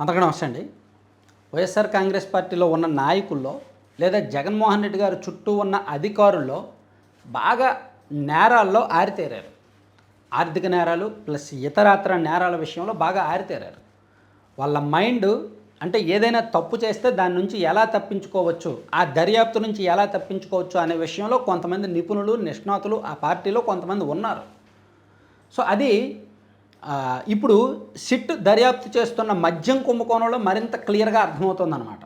అంతకన్నా వస్తండి వైఎస్ఆర్ కాంగ్రెస్ పార్టీలో ఉన్న నాయకుల్లో లేదా జగన్మోహన్ రెడ్డి గారు చుట్టూ ఉన్న అధికారుల్లో బాగా నేరాల్లో ఆరితేరారు. ఆర్థిక నేరాలు ప్లస్ ఇతరాతర నేరాల విషయంలో బాగా ఆరితేరారు. వాళ్ళ మైండ్ అంటే ఏదైనా తప్పు చేస్తే దాని నుంచి ఎలా తప్పించుకోవచ్చు ఆ దర్యాప్తు నుంచి ఎలా తప్పించుకోవచ్చు అనే విషయంలో కొంతమంది నిపుణులు నిష్ణాతులు ఆ పార్టీలో కొంతమంది ఉన్నారు. సో అది ఇప్పుడు సిట్ దర్యాప్తు చేస్తున్న మద్యం కుంభకోణంలో మరింత క్లియర్గా అర్థమవుతుందన్నమాట.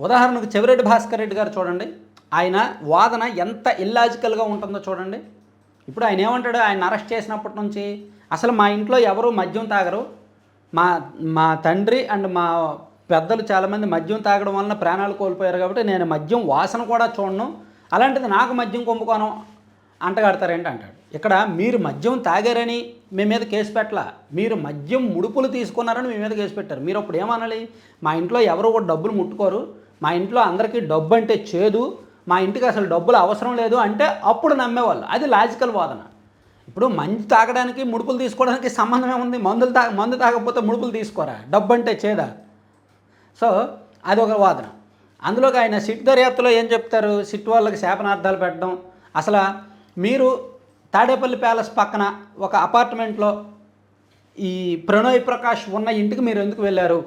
ఉదాహరణకు చెవిరెడ్డి భాస్కర్ రెడ్డి గారు చూడండి. ఆయన వాదన ఎంత ఇల్లాజికల్గా ఉంటుందో చూడండి. ఇప్పుడు ఆయన ఏమంటాడు? ఆయన అరెస్ట్ చేసినప్పటి నుంచి అసలు మా ఇంట్లో ఎవరు మద్యం తాగరు. మా మా తండ్రి అండ్ మా పెద్దలు చాలామంది మద్యం తాగడం వలన ప్రాణాలు కోల్పోయారు కాబట్టి నేను మద్యం వాసన కూడా చూడను. అలాంటిది నాకు మద్యం కుంభకోణం అంటగడతారేంటి అంటాడు ఇక్కడ మీరు మద్యం తాగారని మీ మీద కేసు పెట్టలా? మీరు మద్యం ముడుపులు తీసుకున్నారని మీ మీద కేసు పెట్టారు. మీరు అప్పుడు ఏమనాలి? మా ఇంట్లో ఎవరు కూడా డబ్బులు ముట్టుకోరు. మా ఇంట్లో అందరికీ డబ్బు అంటే చేదు. మా ఇంటికి అసలు డబ్బులు అవసరం లేదు అంటే అప్పుడు నమ్మేవాళ్ళు. అది లాజికల్ వాదన. ఇప్పుడు మందు తాగడానికి ముడుపులు తీసుకోవడానికి సంబంధం ఏముంది? మందులు తా మందు తాగకపోతే ముడుపులు తీసుకోరా? డబ్బు అంటే చేదా? సో అది ఒక వాదన. అందులోకి ఆయన సిట్ దర్యాప్తులో ఏం చెప్తారు? సిట్ వాళ్ళకి శాపనార్థాలు పెట్టడం. అసలు మీరు తాడేపల్లి ప్యాలెస్ పక్కన ఒక అపార్ట్మెంట్లో ఈ ప్రణోయ్ ప్రకాష్ ఉన్న ఇంటికి మీరు ఎందుకు వెళ్ళారు?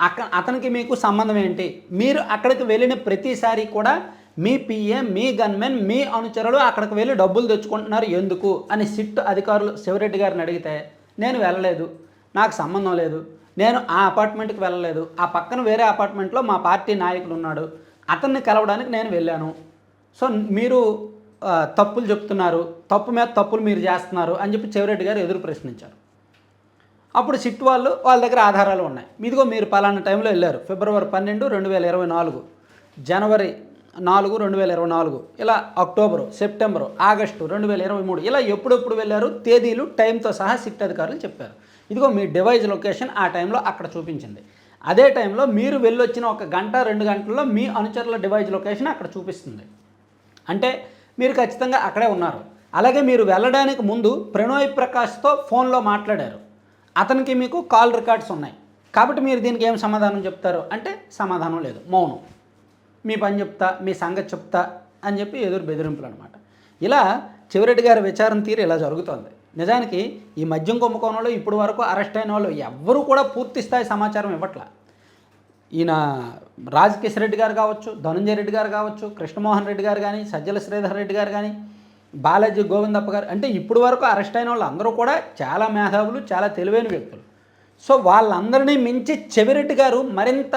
అక్క అతనికి మీకు సంబంధం ఏంటి? మీరు అక్కడికి వెళ్ళిన ప్రతిసారి కూడా మీ పిఏ మీ గన్మెన్ మీ అనుచరులు అక్కడికి వెళ్ళి డబ్బులు తెచ్చుకుంటున్నారు ఎందుకు? అని సిట్ అధికారులు శివరెడ్డి గారిని అడిగితే నేను వెళ్ళలేదు. నాకు సంబంధం లేదు. నేను ఆ అపార్ట్మెంట్కి వెళ్ళలేదు. ఆ పక్కన వేరే అపార్ట్మెంట్లో మా పార్టీ నాయకుడు ఉన్నాడు. అతన్ని కలవడానికి నేను వెళ్ళాను. సో మీరు తప్పులు చెప్తున్నారు తప్పు మీద తప్పులు మీరు చేస్తున్నారు అని చెప్పి చెవిరెడ్డి గారు ఎదురు ప్రశ్నించారు. అప్పుడు సిట్ వాళ్ళు వాళ్ళ దగ్గర ఆధారాలు ఉన్నాయి. ఇదిగో మీరు పలానా టైంలో వెళ్ళారు. ఫిబ్రవరి పన్నెండు రెండు వేల ఇరవై నాలుగు జనవరి నాలుగు రెండు వేల ఇరవై నాలుగు ఇలా అక్టోబరు సెప్టెంబరు ఆగస్టు రెండు వేల ఇరవై మూడు ఇలా ఎప్పుడెప్పుడు వెళ్ళారు తేదీలు టైంతో సహా సిట్ అధికారులు చెప్పారు. ఇదిగో మీ డివైజ్ లొకేషన్ ఆ టైంలో అక్కడ చూపించింది. అదే టైంలో మీరు వెళ్ళొచ్చిన ఒక గంట రెండు గంటల్లో మీ అనుచరుల డివైజ్ లొకేషన్ అక్కడ చూపిస్తుంది. అంటే మీరు ఖచ్చితంగా అక్కడే ఉన్నారు. అలాగే మీరు వెళ్ళడానికి ముందు ప్రణోయ్ ప్రకాష్తో ఫోన్లో మాట్లాడారు. అతనికి మీకు కాల్ రికార్డ్స్ ఉన్నాయి. కాబట్టి మీరు దీనికి ఏం సమాధానం చెప్తారు? అంటే సమాధానం లేదు. మౌనం. మీ పని చెప్తా మీ సంగతి చెప్తా అని చెప్పి ఎదురు బెదిరింపులు అనమాట ఇలా చివరెడ్డి గారి విచారణ తీరు ఇలా జరుగుతోంది. నిజానికి ఈ మద్యం కుంభకోణంలో ఇప్పుడు వరకు అరెస్ట్ అయిన వాళ్ళు ఎవ్వరూ కూడా పూర్తి స్థాయి సమాచారం ఇవ్వట్లా. ఈయన రాజకేశ్ రెడ్డి గారు కావచ్చు ధనంజయ రెడ్డి గారు కావచ్చు కృష్ణమోహన్ రెడ్డి గారు కానీ సజ్జల శ్రీధర్ రెడ్డి గారు కానీ బాలాజీ గోవిందప్ప గారు అంటే ఇప్పుడు వరకు అరెస్ట్ అయిన వాళ్ళు అందరూ కూడా చాలా మేధావులు చాలా తెలివైన వ్యక్తులు. సో వాళ్ళందరినీ మించి చెవిరెడ్డి గారు మరింత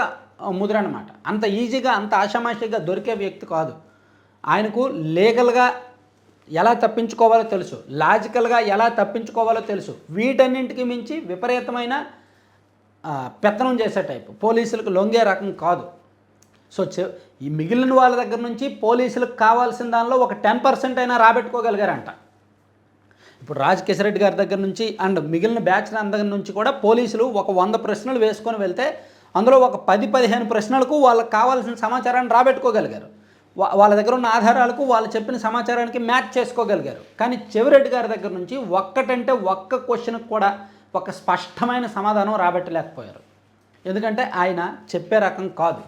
ముదురనమాట అంత ఈజీగా అంత ఆషామాషిగా దొరికే వ్యక్తి కాదు. ఆయనకు లీగల్గా ఎలా తప్పించుకోవాలో తెలుసు. లాజికల్గా ఎలా తప్పించుకోవాలో తెలుసు. వీటన్నింటికి మించి విపరీతమైన పెత్తనం చేసే టైపు పోలీసులకు లొంగే రకం కాదు. సో ఈ మిగిలిన వాళ్ళ దగ్గర నుంచి పోలీసులకు కావాల్సిన దానిలో ఒక టెన్ పర్సెంట్ అయినా రాబెట్టుకోగలిగారంట. ఇప్పుడు రాజ్ కిషన్ రెడ్డి గారి దగ్గర నుంచి అండ్ మిగిలిన బ్యాచ్ దగ్గర నుంచి కూడా పోలీసులు ఒక వంద ప్రశ్నలు వేసుకొని వెళ్తే అందులో ఒక పది పదిహేను ప్రశ్నలకు వాళ్ళకి కావాల్సిన సమాచారాన్ని రాబెట్టుకోగలిగారు. వాళ్ళ దగ్గర ఉన్న ఆధారాలకు వాళ్ళు చెప్పిన సమాచారానికి మ్యాచ్ చేసుకోగలిగారు. కానీ చెవిరెడ్డి గారి దగ్గర నుంచి ఒక్కటంటే ఒక్క క్వశ్చన్కి కూడా ఒక స్పష్టమైన సమాధానం రాబట్టలేకపోయారు. ఎందుకంటే ఆయన చెప్పే రకం కాదు.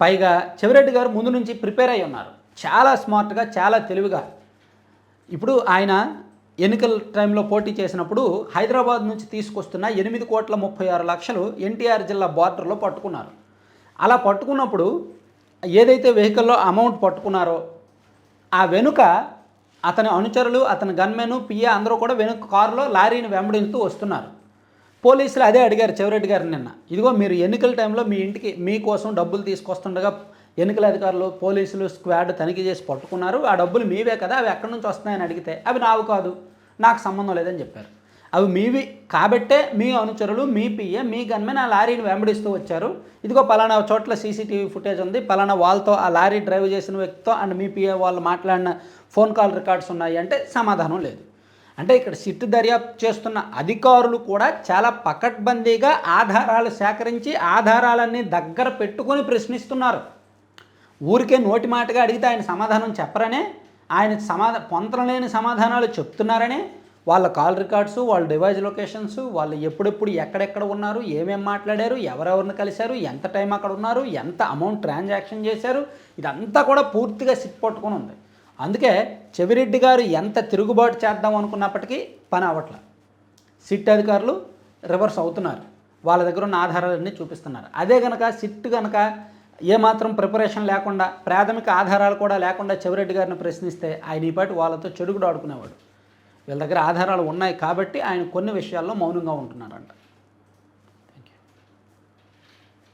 పైగా చెవిరెడ్డి గారు ముందు నుంచి ప్రిపేర్ అయి ఉన్నారు. చాలా స్మార్ట్గా చాలా తెలివిగా. ఇప్పుడు ఆయన ఎన్నికల టైంలో పోటీ చేసినప్పుడు హైదరాబాద్ నుంచి తీసుకొస్తున్న ఎనిమిది కోట్ల ముప్పై ఆరు లక్షలు ఎన్టీఆర్ జిల్లా బార్డర్లో పట్టుకున్నారు. అలా పట్టుకున్నప్పుడు ఏదైతే వెహికల్లో అమౌంట్ పట్టుకున్నారో ఆ వెనుక అతని అనుచరులు అతని గన్మెను పిఏ అందరూ కూడా వెనుక కారులో లారీని వెంబడిస్తూ వస్తున్నారు. పోలీసులు అదే అడిగారు చెవిరెడ్డి గారు నిన్న. ఇదిగో మీరు ఎన్నికల టైంలో మీ ఇంటికి మీకోసం డబ్బులు తీసుకొస్తుండగా ఎన్నికల అధికారులు పోలీసులు స్క్వాడ్ తనిఖీ చేసి పట్టుకున్నారు. ఆ డబ్బులు మీవే కదా అవి ఎక్కడి నుంచి వస్తున్నాయని అడిగితే అవి నావు కాదు నాకు సంబంధం లేదని చెప్పారు. అవి మీవి కాబట్టే మీ అనుచరులు మీ పిఏ మీ గన్మెన్ ఆ లారీని వెంబడిస్తూ వచ్చారు. ఇదిగో పలానా చోట్ల సీసీటీవీ ఫుటేజ్ ఉంది. పలానా వాళ్ళతో ఆ లారీ డ్రైవ్ చేసిన వ్యక్తితో అండ్ మీ పిఏ వాళ్ళు మాట్లాడిన ఫోన్ కాల్ రికార్డ్స్ ఉన్నాయి అంటే సమాధానం లేదు. అంటే ఇక్కడ సిట్టు దర్యాప్తు చేస్తున్న అధికారులు కూడా చాలా పకడ్బందీగా ఆధారాలు సేకరించి ఆధారాలన్నీ దగ్గర పెట్టుకొని ప్రశ్నిస్తున్నారు. ఊరికే నోటి మాటగా అడిగితే ఆయన సమాధానం చెప్పరనే ఆయన సమాధా పొంతన లేని సమాధానాలు చెప్తున్నారనే వాళ్ళ కాల్ రికార్డ్స్ వాళ్ళ డివైజ్ లొకేషన్స్ వాళ్ళు ఎప్పుడెప్పుడు ఎక్కడెక్కడ ఉన్నారు ఏమేమి మాట్లాడారు ఎవరెవరిని కలిశారు ఎంత టైం అక్కడ ఉన్నారు ఎంత అమౌంట్ ట్రాన్సాక్షన్ చేశారు ఇదంతా కూడా పూర్తిగా సిట్పట్టుకుని ఉంది. అందుకే చెవిరెడ్డి గారు ఎంత తిరుగుబాటు చేద్దాం అనుకున్నప్పటికీ పని అవ్వట్లే సిట్ అధికారులు రివర్స్ అవుతున్నారు. వాళ్ళ దగ్గర ఉన్న ఆధారాలన్నీ చూపిస్తున్నారు. అదే కనుక సిట్ కనుక ఏమాత్రం ప్రిపరేషన్ లేకుండా ప్రాథమిక ఆధారాలు కూడా లేకుండా చెవిరెడ్డి గారిని ప్రశ్నిస్తే ఆయన ఈ పాటి వాళ్ళతో చెడుగుడు ఆడుకునేవాడు. వీళ్ళ దగ్గర ఆధారాలు ఉన్నాయి కాబట్టి ఆయన కొన్ని విషయాల్లో మౌనంగా ఉంటున్నారంట.